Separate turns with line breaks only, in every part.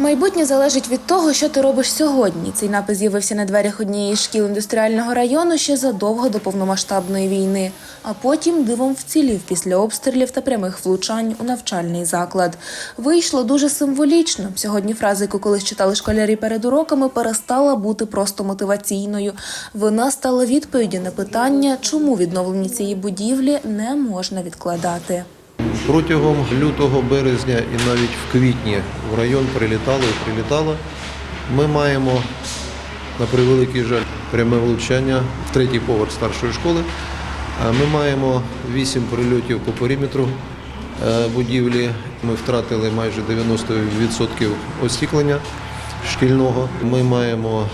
Майбутнє залежить від того, що ти робиш сьогодні. Цей напис з'явився на дверях однієї шкіл індустріального району ще задовго до повномасштабної війни, а потім дивом вцілів після обстрілів та прямих влучань у навчальний заклад. Вийшло дуже символічно. Сьогодні фраза, яку колись читали школярі перед уроками, перестала бути просто мотиваційною. Вона стала відповіддю на питання, чому відновлення цієї будівлі не можна відкладати.
Протягом лютого, березня і навіть в квітні в район прилітало і прилітало. Ми маємо, на превеликий жаль, пряме влучання в третій поверх старшої школи. Ми маємо вісім прильотів по периметру е, будівлі. Ми втратили майже 90% остіклення шкільного. Ми маємо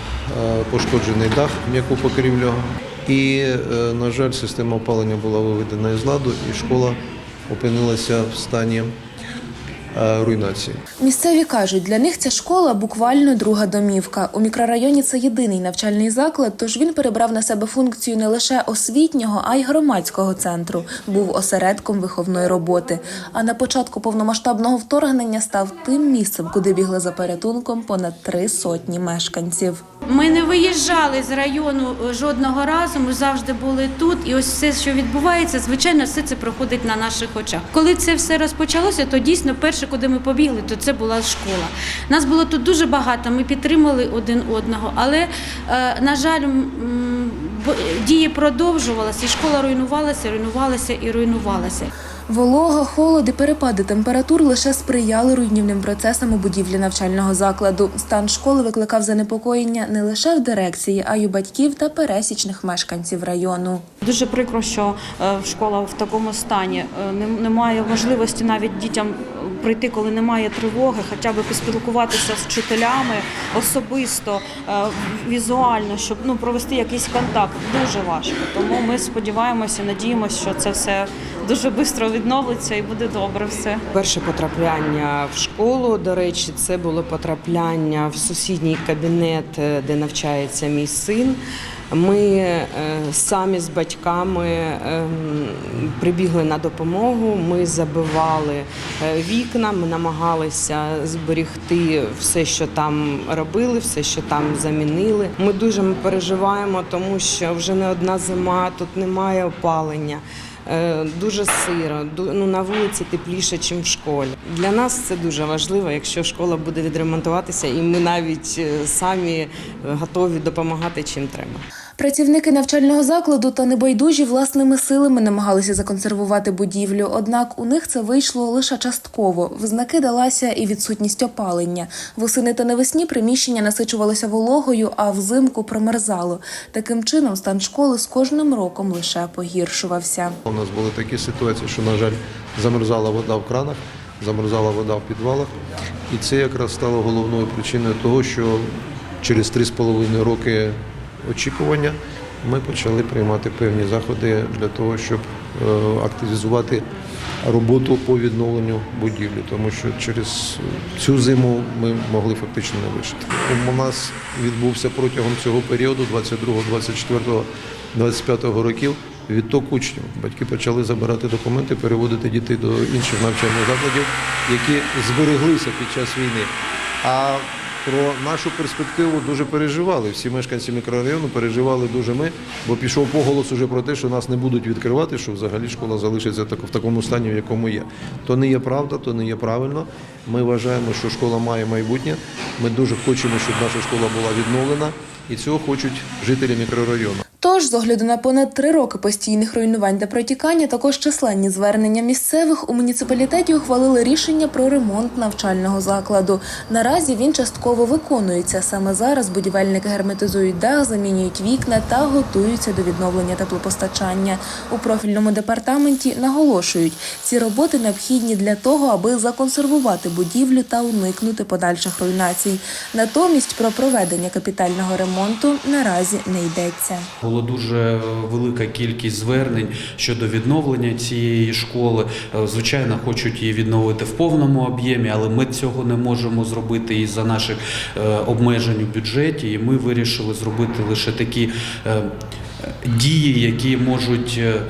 е, пошкоджений дах, м'яку покрівлю. І, е, на жаль, система опалення була виведена із ладу, і школа опинилася в стані е, руйнації.
Місцеві кажуть, для них ця школа буквально друга домівка. У мікрорайоні це єдиний навчальний заклад, тож він перебрав на себе функцію не лише освітнього, а й громадського центру. Був осередком виховної роботи. А на початку повномасштабного вторгнення став тим місцем, куди бігли за порятунком понад три сотні мешканців.
Ми не виїжджали з району е, жодного разу. Ми завжди були тут. І ось все, що відбувається, звичайно, все це проходить на наших очах. Коли це все розпочалося, то дійсно перше, куди ми побігли, то це була школа. Нас було тут дуже багато. Ми підтримали один одного, але е, на жаль, бо- дії продовжувалися, і школа руйнувалася, руйнувалася і руйнувалася.
Волога, холод і перепади температур лише сприяли руйнівним процесам у будівлі навчального закладу. Стан школи викликав занепокоєння не лише в дирекції, а й у батьків та пересічних мешканців району.
Дуже прикро, що е, школа в такому стані. Е, Немає можливості навіть дітям прийти, коли немає тривоги, хоча б поспілкуватися з вчителями особисто, е, візуально, щоб ну провести якийсь контакт. Дуже важко. Тому ми сподіваємося, надіємося, що це все дуже швидко відновиться і буде добре все.
Перше потрапляння в школу, до речі, це було потрапляння в сусідній кабінет, е, де навчається мій син. Ми е, самі з батьками ем, прибігли на допомогу. Ми забивали е, вікна, ми намагалися зберегти все, що там робили, все, що там замінили. Ми дуже переживаємо, тому що вже не одна зима, тут немає опалення. Е, Дуже сиро, ну на вулиці тепліше, ніж в школі. Для нас це дуже важливо, якщо школа буде відремонтуватися, і ми навіть самі готові допомагати чим треба.
Працівники навчального закладу та небайдужі власними силами намагалися законсервувати будівлю. Однак у них це вийшло лише частково. В знаки далася і відсутність опалення. Восени та навесні приміщення насичувалося вологою, а взимку промерзало. Таким чином стан школи з кожним роком лише погіршувався.
У нас були такі ситуації, що, на жаль, замерзала вода в кранах, замерзала вода в підвалах. І це якраз стало головною причиною того, що через 3,5 роки очікування ми почали приймати певні заходи для того, щоб е, активізувати роботу по відновленню будівлі, тому що через цю зиму ми могли фактично не вижити. У нас відбувся протягом цього періоду, 22, 24, 25 років, відток учнів. Батьки почали забирати документи, переводити дітей до інших навчальних закладів, які збереглися під час війни. А про нашу перспективу дуже переживали. Всі мешканці мікрорайону переживали дуже ми, бо пішов поголос уже про те, що нас не будуть відкривати, що взагалі школа залишиться в такому стані, в якому є. То не є правда, то не є правильно. Ми вважаємо, що школа має майбутнє. Ми дуже хочемо, щоб наша школа була відновлена, і цього хочуть жителі мікрорайону.
Тож, з огляду на понад три роки постійних руйнувань та протікання, також численні звернення місцевих у муніципалітеті ухвалили рішення про ремонт навчального закладу. Наразі він частково виконується. Саме зараз будівельники герметизують дах, замінюють вікна та готуються до відновлення теплопостачання. У профільному департаменті наголошують, ці роботи необхідні для того, аби законсервувати будівлю та уникнути подальших руйнацій. Натомість про проведення капітального ремонту наразі не йдеться.
Було дуже велика кількість звернень щодо відновлення цієї школи. Е, Звичайно, хочуть її відновити в повному об'ємі, але ми цього не можемо зробити із-за наших е, обмежень у бюджеті. І ми вирішили зробити лише такі. Дії, які можуть е,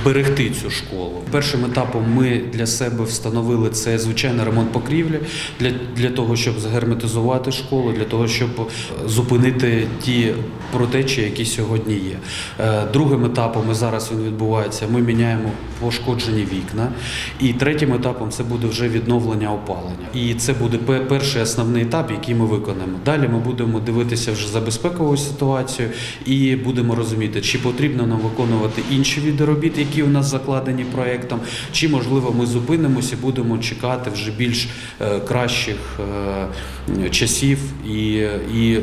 вберегти цю школу. Першим етапом ми для себе встановили це звичайно ремонт покрівлі для, для того, щоб загерметизувати школу, для того, щоб е, зупинити ті протечі, які сьогодні є. Е, Другим етапом і зараз він відбувається. Ми міняємо пошкоджені вікна. І третім етапом це буде вже відновлення опалення. І це буде перший основний етап, який ми виконаємо. Далі ми будемо дивитися вже за безпековою ситуацією і будемо розуміти, чи потрібно нам виконувати інші види робіт, які у нас закладені проєктом, чи можливо ми зупинимося і будемо чекати вже більш е, кращих е, часів і, і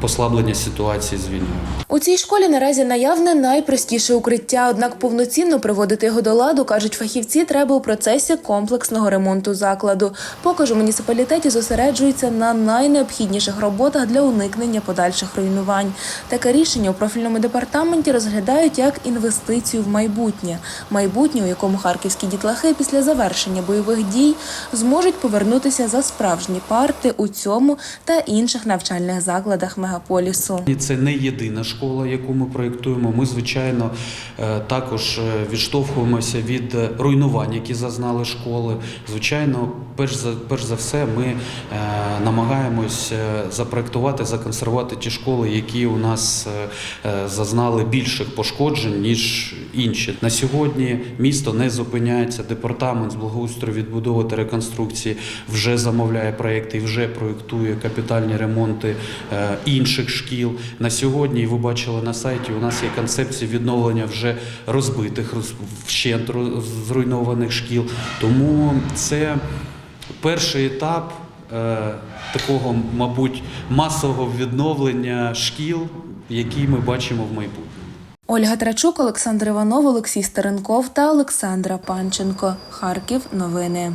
послаблення ситуації з війною.
У цій школі наразі наявне найпростіше укриття, однак повноцінно приводити його до ладу, кажуть фахівці, треба у процесі комплексного ремонту закладу. Поки ж у муніципалітеті зосереджуються на найнеобхідніших роботах для уникнення подальших руйнувань. Таке рішення у профільному департаменті розглядають як інвестицію в майбутнє, майбутнє, у якому харківські дітлахи після завершення бойових дій зможуть повернутися за справжні парти у цьому та інших навчальних закладах мегаполісу.
Це не єдина школа, яку ми проєктуємо. Ми, звичайно, е, також е, відштовхуємося від е, руйнувань, які зазнали школи. Звичайно, перш за перш за все, ми намагаємось запроектувати, законсервувати ті школи, які у нас зазнали більших пошкоджень ніж інші. На сьогодні місто не зупиняється. Департамент з благоустрою відбудови та реконструкції вже замовляє проекти вже проєктує капітальні ремонти е, інших шкіл. На сьогодні, ви бачили на сайті, у нас є концепція відновлення вже розбитих, роз- вщент зруйнованих шкіл. Тому це перший етап. е, Такого, мабуть, масового відновлення шкіл, який ми бачимо в майбутньому.
Ольга Трачук, Олександр Іванов, Олексій Старенков та Олександра Панченко. Харків. Новини.